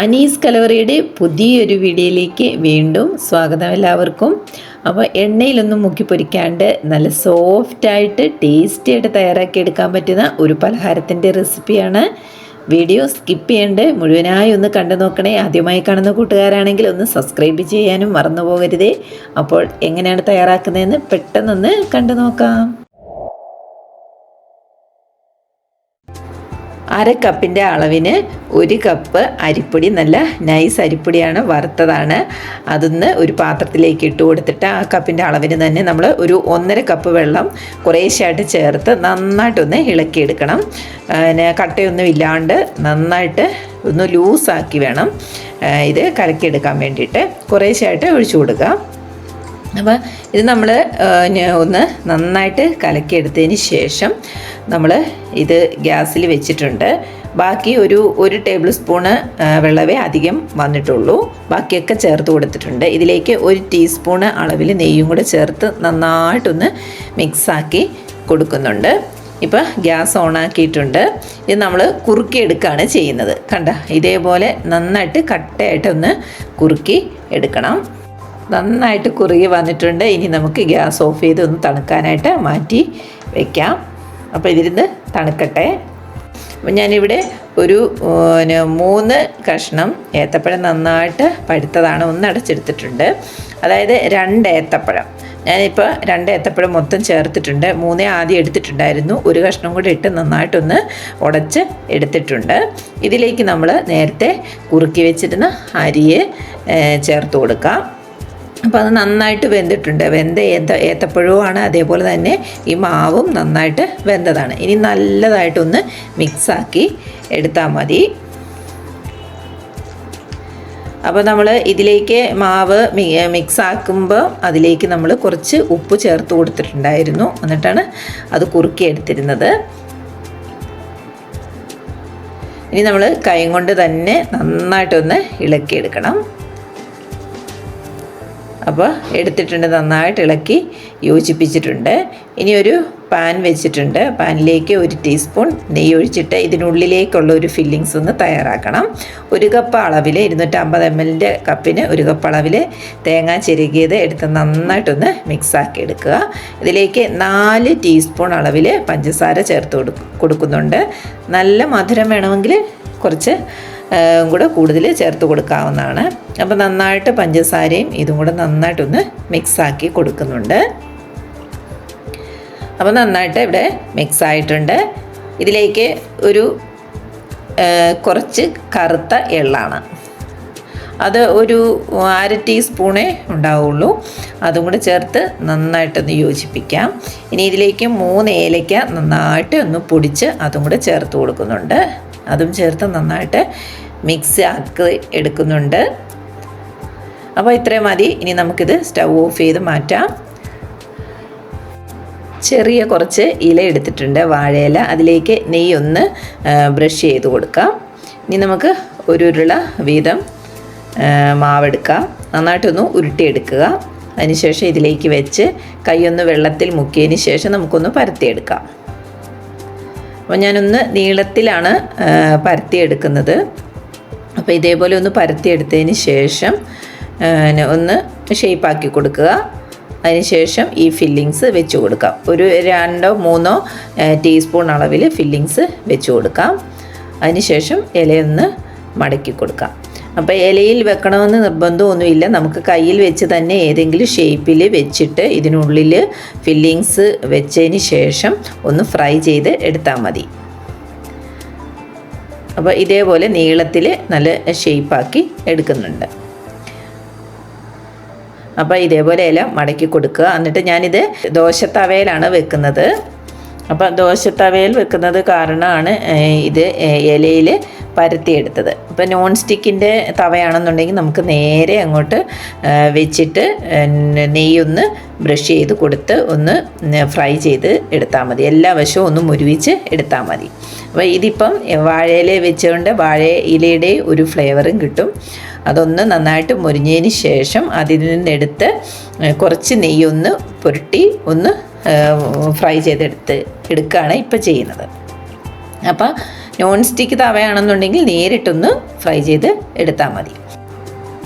അനീസ് കലവറിയുടെ പുതിയൊരു വീഡിയോയിലേക്ക് വീണ്ടും സ്വാഗതം എല്ലാവർക്കും. അപ്പോൾ എണ്ണയിലൊന്നും മുക്കി പൊരിക്കാണ്ട് നല്ല സോഫ്റ്റായിട്ട് ടേസ്റ്റി ആയിട്ട് തയ്യാറാക്കി എടുക്കാൻ പറ്റുന്ന ഒരു പലഹാരത്തിന്റെ റെസിപ്പിയാണ്. വീഡിയോ സ്കിപ്പ് ചെയ്യേണ്ട മുഴുവനായി ഒന്ന് കണ്ടു നോക്കണേ. ആദ്യമായി കാണുന്ന കൂട്ടുകാരാണെങ്കിൽ ഒന്ന് സബ്സ്ക്രൈബ് ചെയ്യാനും മറന്നു പോകരുതേ. അപ്പോൾ എങ്ങനെയാണ് തയ്യാറാക്കുന്നതെന്ന് പെട്ടെന്നൊന്ന് കണ്ടു നോക്കാം. അര കപ്പിന്റെ അളവിന് ഒരു കപ്പ് അരിപ്പൊടി നല്ല നൈസ് അരിപ്പൊടിയാണ് വറുത്തതാണ്. അതൊന്ന് ഒരു പാത്രത്തിലേക്ക് ഇട്ട് കൊടുത്തിട്ട് ആ കപ്പിന്റെ അളവിന് തന്നെ നമ്മൾ ഒരു ഒന്നര കപ്പ് വെള്ളം കുറേശ്ശായിട്ട് ചേർത്ത് നന്നായിട്ടൊന്ന് ഇളക്കിയെടുക്കണം. പിന്നെ കട്ടയൊന്നും ഇല്ലാണ്ട് നന്നായിട്ട് ഒന്ന് ലൂസാക്കി വേണം. ഇത് കലക്കിയെടുക്കാൻ വേണ്ടിയിട്ട് കുറേശ്ശായിട്ട് ഒഴിച്ചു കൊടുക്കുക അപ്പോൾ ഇത് നമ്മൾ ഒന്ന് നന്നായിട്ട് കലക്കിയെടുത്തതിന് ശേഷം നമ്മൾ ഇത് ഗ്യാസിൽ വെച്ചിട്ടുണ്ട്. ബാക്കി ഒരു ഒരു ടേബിൾ സ്പൂണ് വെള്ളവേ അധികം വന്നിട്ടുള്ളൂ. ബാക്കിയൊക്കെ ചേർത്ത് കൊടുത്തിട്ടുണ്ട്. ഇതിലേക്ക് ഒരു ടീസ്പൂണ് അളവിൽ നെയ്യും കൂടെ ചേർത്ത് നന്നായിട്ടൊന്ന് മിക്സാക്കി കൊടുക്കുന്നുണ്ട്. ഇപ്പോൾ ഗ്യാസ് ഓണാക്കിയിട്ടുണ്ട്. ഇത് നമ്മൾ കുറുക്കിയെടുക്കുകയാണ് ചെയ്യുന്നത്. കണ്ട ഇതേപോലെ നന്നായിട്ട് കട്ടയായിട്ടൊന്ന് കുറുക്കി എടുക്കണം. നന്നായിട്ട് കുറുകി വന്നിട്ടുണ്ട്. ഇനി നമുക്ക് ഗ്യാസ് ഓഫ് ചെയ്ത് ഒന്ന് തണുക്കാനായിട്ട് മാറ്റി വയ്ക്കാം അപ്പോൾ ഇതിരുന്ന് തണുക്കട്ടെ. അപ്പം ഞാനിവിടെ ഒരു പിന്നെ മൂന്ന് കഷ്ണം ഏത്തപ്പഴം നന്നായിട്ട് പഴുത്തതാണ് ഒന്ന് അടച്ചെടുത്തിട്ടുണ്ട്. അതായത് രണ്ട് ഏത്തപ്പഴം. ഞാനിപ്പോൾ രണ്ട് ഏത്തപ്പഴം മൊത്തം ചേർത്തിട്ടുണ്ട്. മൂന്നേ ആദ്യം എടുത്തിട്ടുണ്ടായിരുന്നു. ഒരു കഷ്ണം കൂടി ഇട്ട് നന്നായിട്ടൊന്ന് ഉടച്ച് എടുത്തിട്ടുണ്ട്. ഇതിലേക്ക് നമ്മൾ നേരത്തെ കുറുക്കി വെച്ചിരുന്ന അരിയെ ചേർത്ത് കൊടുക്കാം. അപ്പോൾ അത് നന്നായിട്ട് വെന്തിട്ടുണ്ട്. വെന്ത ഏത്ത ഏത്തപ്പഴവുമാണ് അതേപോലെ തന്നെ ഈ മാവും നന്നായിട്ട് വെന്തതാണ്. ഇനി നല്ലതായിട്ടൊന്ന് മിക്സാക്കി എടുത്താൽ മതി. അപ്പോൾ നമ്മൾ ഇതിലേക്ക് മാവ് മിക്സ് ആക്കുമ്പോൾ അതിലേക്ക് നമ്മൾ കുറച്ച് ഉപ്പ് ചേർത്ത് കൊടുത്തിട്ടുണ്ടായിരുന്നു. എന്നിട്ടാണ് അത് കുറുക്കി എടുത്തിരുന്നത്. ഇനി നമ്മൾ കൈ കൊണ്ട് തന്നെ നന്നായിട്ടൊന്ന് ഇളക്കിയെടുക്കണം. അപ്പോൾ എടുത്തിട്ടുണ്ട് നന്നായിട്ട് ഇളക്കി യോജിപ്പിച്ചിട്ടുണ്ട്. ഇനി ഒരു പാൻ വെച്ചിട്ടുണ്ട്. പാനിലേക്ക് ഒരു ടീസ്പൂൺ നെയ്യ് ഒഴിച്ചിട്ട് ഇതിനുള്ളിലേക്കുള്ള ഒരു ഫില്ലിങ്സ് ഒന്ന് തയ്യാറാക്കണം. ഒരു കപ്പ് അളവിൽ ഇരുന്നൂറ്റമ്പത് എം എല്ലിന്റെ കപ്പിന് ഒരു കപ്പ് അളവിൽ തേങ്ങ ചെരുകിയത് എടുത്ത് നന്നായിട്ടൊന്ന് മിക്സാക്കി എടുക്കുക. ഇതിലേക്ക് നാല് ടീസ്പൂൺ അളവിൽ പഞ്ചസാര ചേർത്ത് കൊടുക്കുന്നുണ്ട്. നല്ല മധുരം വേണമെങ്കിൽ കുറച്ച് കൂടെ കൂടുതൽ ചേർത്ത് കൊടുക്കാവുന്നതാണ്. അപ്പോൾ നന്നായിട്ട് പഞ്ചസാരയും ഇതും കൂടെ നന്നായിട്ടൊന്ന് മിക്സാക്കി കൊടുക്കുന്നുണ്ട്. അപ്പോൾ നന്നായിട്ട് ഇവിടെ മിക്സ് ആയിട്ടുണ്ട് ഇതിലേക്ക് ഒരു കുറച്ച് കറുത്ത എള്ളാണ്. അത് ഒരു അര ടീസ്പൂണേ ഉണ്ടാവുള്ളൂ. അതും കൂടെ ചേർത്ത് നന്നായിട്ടൊന്ന് യോജിപ്പിക്കാം. ഇനി ഇതിലേക്ക് മൂന്ന് ഏലയ്ക്ക നന്നായിട്ട് ഒന്ന് പൊടിച്ച് അതും കൂടെ ചേർത്ത് കൊടുക്കുന്നുണ്ട്. അതും ചേർത്ത് നന്നായിട്ട് മിക്സ് ആക്കി എടുക്കുന്നുണ്ട്. അപ്പോൾ ഇത്രയും മതി. ഇനി നമുക്കിത് സ്റ്റൗ ഓഫ് ചെയ്ത് മാറ്റാം. ചെറിയ കുറച്ച് ഇല എടുത്തിട്ടുണ്ട് വാഴയില. അതിലേക്ക് നെയ്യൊന്ന് ബ്രഷ് ചെയ്ത് കൊടുക്കാം. ഇനി നമുക്ക് ഒരു ഉരുള വീതം മാവെടുക്കാം. നന്നായിട്ടൊന്ന് ഉരുട്ടിയെടുക്കുക. അതിനുശേഷം ഇതിലേക്ക് വെച്ച് കൈയൊന്ന് വെള്ളത്തിൽ മുക്കിയതിന് ശേഷം നമുക്കൊന്ന് പരത്തിയെടുക്കാം. അപ്പോൾ ഞാനൊന്ന് നീളത്തിലാണ് പരത്തിയെടുക്കുന്നത്. അപ്പോൾ ഇതേപോലെ ഒന്ന് പരത്തിയെടുത്തതിന് ശേഷം പിന്നെ ഒന്ന് ഷേപ്പാക്കി കൊടുക്കുക. അതിനുശേഷം ഈ ഫില്ലിങ്സ് വെച്ച് കൊടുക്കാം. ഒരു രണ്ടോ മൂന്നോ ടീസ്പൂൺ അളവിൽ ഫില്ലിങ്സ് വെച്ച് കൊടുക്കാം. അതിനുശേഷം ഇലയൊന്ന് മടക്കി കൊടുക്കാം. അപ്പോൾ ഇലയിൽ വെക്കണമെന്ന് നിർബന്ധമൊന്നുമില്ല. നമുക്ക് കയ്യിൽ വെച്ച് തന്നെ ഏതെങ്കിലും ഷേപ്പിൽ വെച്ചിട്ട് ഇതിനുള്ളിൽ ഫില്ലിങ്സ് വെച്ചതിന് ശേഷം ഒന്ന് ഫ്രൈ ചെയ്ത് എടുത്താൽ മതി. അപ്പോൾ ഇതേപോലെ നീളത്തിൽ നല്ല ഷേപ്പാക്കി എടുക്കുന്നുണ്ട്. അപ്പോൾ ഇതേപോലെ ഇല മടക്കി കൊടുക്കുക. എന്നിട്ട് ഞാനിത് ദോശത്തവയിലാണ് വെക്കുന്നത്. അപ്പോൾ ദോശത്തവയിൽ വെക്കുന്നത് കാരണമാണ് ഇത് ഇലയിൽ പരത്തിയെടുത്തത്. അപ്പോൾ നോൺ സ്റ്റിക്കിന്റെ തവയാണെന്നുണ്ടെങ്കിൽ നമുക്ക് നേരെ അങ്ങോട്ട് വെച്ചിട്ട് നെയ്യൊന്ന് ബ്രഷ് ചെയ്ത് കൊടുത്ത് ഒന്ന് ഫ്രൈ ചെയ്ത് എടുത്താൽ മതി. എല്ലാ വശവും ഒന്ന് മുരുവിച്ച് എടുത്താൽ മതി. അപ്പോൾ ഇതിപ്പം വാഴയില വെച്ചുകൊണ്ട് വാഴ ഇലയുടെ ഒരു ഫ്ലേവറും കിട്ടും. അതൊന്ന് നന്നായിട്ട് മുരിഞ്ഞതിന് ശേഷം അതിൽ നിന്നെടുത്ത് കുറച്ച് നെയ്യൊന്ന് പുരട്ടി ഒന്ന് ഫ്രൈ ചെയ്തെടുത്ത് എടുക്കുകയാണ് ഇപ്പോൾ ചെയ്യുന്നത്. അപ്പോൾ നോൺ സ്റ്റിക്ക് തവയാണെന്നുണ്ടെങ്കിൽ നേരിട്ടൊന്ന് ഫ്രൈ ചെയ്ത് എടുത്താൽ മതി.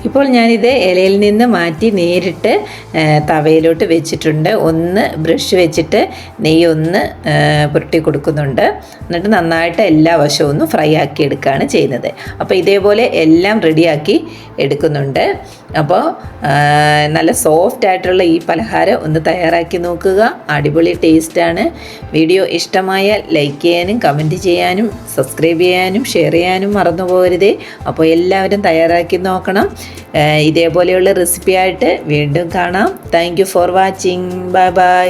ഇപ്പോൾ ഞാനിത് ഇലയിൽ നിന്ന് മാറ്റി നേരിട്ട് തവയിലോട്ട് വെച്ചിട്ടുണ്ട്. ഒന്ന് ബ്രഷ് വെച്ചിട്ട് നെയ്യ് ഒന്ന് പുരട്ടി കൊടുക്കുന്നുണ്ട്. എന്നിട്ട് നന്നായിട്ട് എല്ലാ വശവും ഒന്ന് ഫ്രൈ ആക്കി എടുക്കുകയാണ് ചെയ്യുന്നത്. അപ്പോൾ ഇതേപോലെ എല്ലാം റെഡിയാക്കി എടുക്കുന്നുണ്ട്. അപ്പോൾ നല്ല സോഫ്റ്റ് ആയിട്ടുള്ള ഈ പലഹാരം ഒന്ന് തയ്യാറാക്കി നോക്കുക. അടിപൊളി ടേസ്റ്റാണ് വീഡിയോ ഇഷ്ടമായാൽ ലൈക്ക് ചെയ്യാനും കമന്റ് ചെയ്യാനും സബ്സ്ക്രൈബ് ചെയ്യാനും ഷെയർ ചെയ്യാനും മറന്നു പോകരുതേ അപ്പോൾ എല്ലാവരും തയ്യാറാക്കി നോക്കണം. ഇതേപോലെയുള്ള റെസിപ്പിയായിട്ട് വീണ്ടും കാണാം. Thank for watching bye bye